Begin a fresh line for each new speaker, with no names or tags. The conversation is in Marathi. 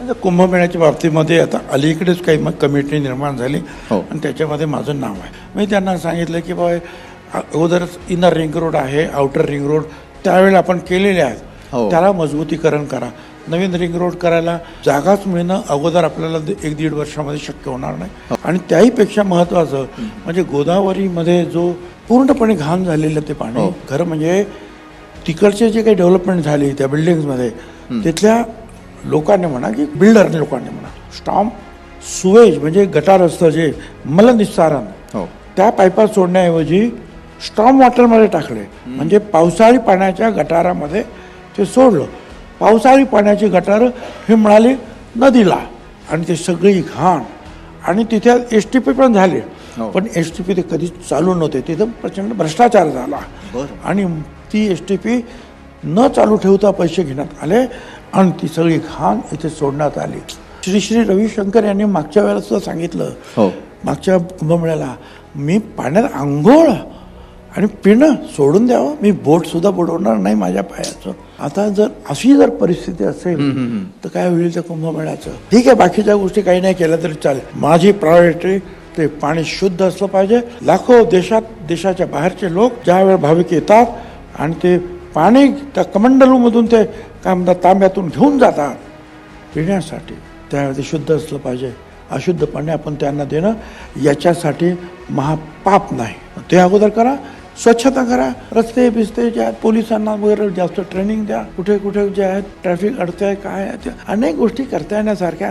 आता कुंभमेळ्याच्या बाबतीमध्ये आता अलीकडेच काही मग कमिटी निर्माण झाली
हो.
आणि त्याच्यामध्ये माझं नाव आहे मी त्यांना सांगितलं की बाबा अगोदरच इनर रिंग रोड आहे आउटर रिंग रोड त्यावेळेला आपण केलेले आहेत
हो.
त्याला मजबूतीकरण करा नवीन रिंग रोड करायला जागाच मिळणं अगोदर आपल्याला एक दीड वर्षामध्ये शक्य होणार नाही आणि त्याहीपेक्षा महत्त्वाचं म्हणजे गोदावरीमध्ये जो पूर्णपणे घाण झालेलं ते पाणी
हो.
खरं म्हणजे तिकडचे जे काही डेव्हलपमेंट झाली त्या बिल्डिंग्समध्ये तिथल्या लोकांनी म्हणा की बिल्डरने लोकांनी म्हणा स्टॉम सुवेज म्हणजे गटार असतं जे मलनिस्सारण
हो.
त्या पाईपात सोडण्याऐवजी स्टॉम वॉटरमध्ये टाकले. म्हणजे पावसाळी पाण्याच्या गटारामध्ये ते सोडलं. पावसाळी पाण्याची गटार हे मिळाली नदीला आणि ते सगळी घाण. आणि तिथे एस टी पी पण झाले.
हो.
पण एस टी पी ते कधीच चालू नव्हते. तिथं प्रचंड भ्रष्टाचार झाला. आणि ती एस टी पी न चालू ठेवता पैसे घेण्यात आले. आणि ती सगळी घाण इथे सोडण्यात आली. श्री श्री रविशंकर यांनी मागच्या वेळेला सुद्धा सांगितलं
हो.
मागच्या कुंभमेळ्याला मी पाण्यात आंघोळ आणि पिणं सोडून द्यावं मी बोट सुद्धा बुडवणार नाही माझ्या पायाचं. आता जर अशी जर परिस्थिती असेल तर काय होईल त्या कुंभमेळ्याचं? ठीक आहे बाकीच्या गोष्टी काही नाही केल्या तरी चालेल. माझी प्रायोरिटी ते पाणी शुद्ध असलं पाहिजे. लाखो देशात देशाच्या बाहेरचे लोक ज्या वेळ भाविक येतात आणि ते पाणी त्या कमंडलूमधून ते काय म्हणतात तांब्यातून घेऊन जातात. पिण्यासाठी. त्यावेळी शुद्ध असलं पाहिजे. अशुद्ध पाणी आपण त्यांना देणं याच्यासाठी महापाप नाही. ते अगोदर करा स्वच्छता करा. रस्ते बिस्ते जे आहेत पोलिसांना वगैरे जास्त ट्रेनिंग द्या. कुठे कुठे जे आहेत ट्रॅफिक अडतंय काय आहे अनेक गोष्टी करता येण्यासारख्या